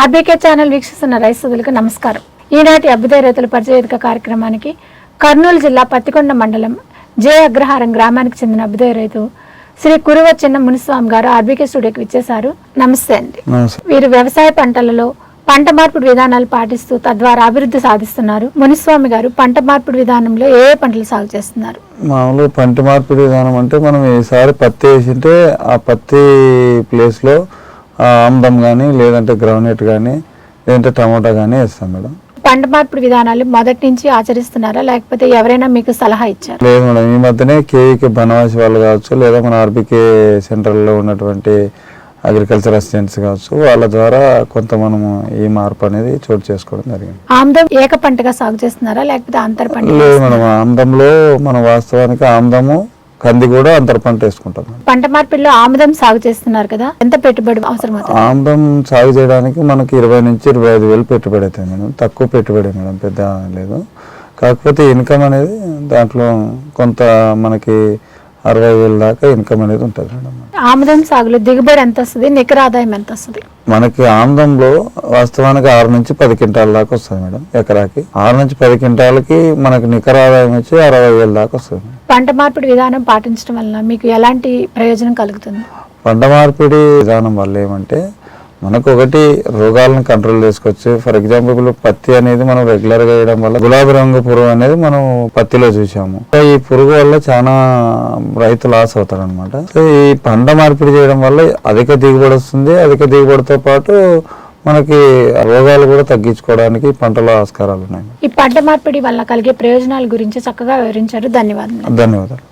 RBK channel వీక్షిస్తున్న రైతులకు నమస్కారం. ఈనాటి అభ్యుదయ రైతుల పరిచయవేదిక కార్యక్రమానికి కర్నూలు జిల్లా పత్తికొండ మండలం జే అగ్రహారం గ్రామానికి చెందిన అభ్యుదయ రైతు శ్రీ కురువ చిన్న మునిస్వామి గారు ఆర్బీకే స్టూడియోకి విచ్చేశారు. నమస్తే అండి. వీరు వ్యవసాయ పంటలలో పంట మార్పిడి విధానాలు పాటిస్తూ తద్వారా అభివృద్ధి సాధిస్తున్నారు. మునిస్వామి గారు పంట మార్పిడి విధానంలో ఏ ఏ పంటలు సాగు చేస్తున్నారు? మామూలు పంట మార్పిడి విధానం అంటే మనం ఈసారి పత్తి వేసింటే ఆ పత్తి ప్లేస్లో ఆమ్దం కానీ లేదంటే గ్రౌండ్నట్ కానీ లేదంటే టమాటా కానీ వేస్తాం మేడం. పంట మార్పిడి విధానాలు మొదటి నుంచి ఆచరిస్తున్నారా? లేకపోతే ఎవరైనా మీకు సలహా ఇచ్చారు? లేదు మేడం. ఈ మధ్యనే కేఈకి బనవాసి వాళ్ళు కావచ్చు లేదా మన ఆర్బీకే సెంటర్లో ఉన్నటువంటి అగ్రికల్చర్ అసిస్టెంట్స్ కావచ్చు వాళ్ళ ద్వారా కొంత మనము ఈ మార్పు అనేది చోటు చేసుకోవడం జరిగింది. ఆమ్దం ఏక పంటగా సాగు చేస్తున్నారా? లేకపోతే అంతర పంట లేదు మేడం. ఆమ్దంలో మన వాస్తవానికి ఆమ్దము కంది కూడా అంతర పంట వేసుకుంటాం పంట మార్పిడిలో ఆముదం సాగు చేస్తున్నారు కదా ఎంత పెట్టుబడి అవసరం ఆమ్దం సాగు చేయడానికి మనకి ఇరవై నుంచి ఇరవై ఐదు వేలు పెట్టుబడి అవుతుంది మేడం. తక్కువ పెట్టుబడి మేడం పెద్ద లేదు. కాకపోతే ఇన్కమ్ అనేది దాంట్లో కొంత మనకి అరవై వేల దాకా ఇన్కమ్ అనేది ఉంటుంది. మేడం ఆముదం సాగులో దిగుబడి ఎంత వస్తుంది? నికర ఆదాయం ఎంత వస్తుంది? మనకి ఆమ్దంలో వాస్తవానికి ఆరు నుంచి పది క్వింటాల దాకా వస్తుంది మేడం ఎకరాకి. ఆరు నుంచి పది క్వింటాలకి మనకి నికర ఆదాయం వచ్చి అరవై వేల దాకా వస్తుంది. పంట మార్పిడి విధానం పాటించడం వలన మీకు ఎలాంటి ప్రయోజనం కలుగుతుంది? పంట మార్పిడి విధానం వల్ల ఏమంటే మనకు ఒకటి రోగాలను కంట్రోల్ చేసుకోవచ్చు. ఫర్ ఎగ్జాంపుల్ పత్తి అనేది మనం రెగ్యులర్గా వేయడం వల్ల గులాబీ రంగు పురుగు అనేది మనం పత్తిలో చూసాము. ఈ పురుగు వల్ల చాలా రైతు లాస్ అవుతాడు అనమాట సో ఈ పంట మార్పిడి చేయడం వల్ల అధిక దిగుబడి వస్తుంది. అధిక దిగుబడితో పాటు మనకి రోగాలు కూడా తగ్గించుకోవడానికి పంటలో ఆస్కారాలు ఉన్నాయి ఈ పంట మార్పిడి వల్ల కలిగే ప్రయోజనాల గురించి చక్కగా వివరించారు. ధన్యవాదాలు ధన్యవాదాలు.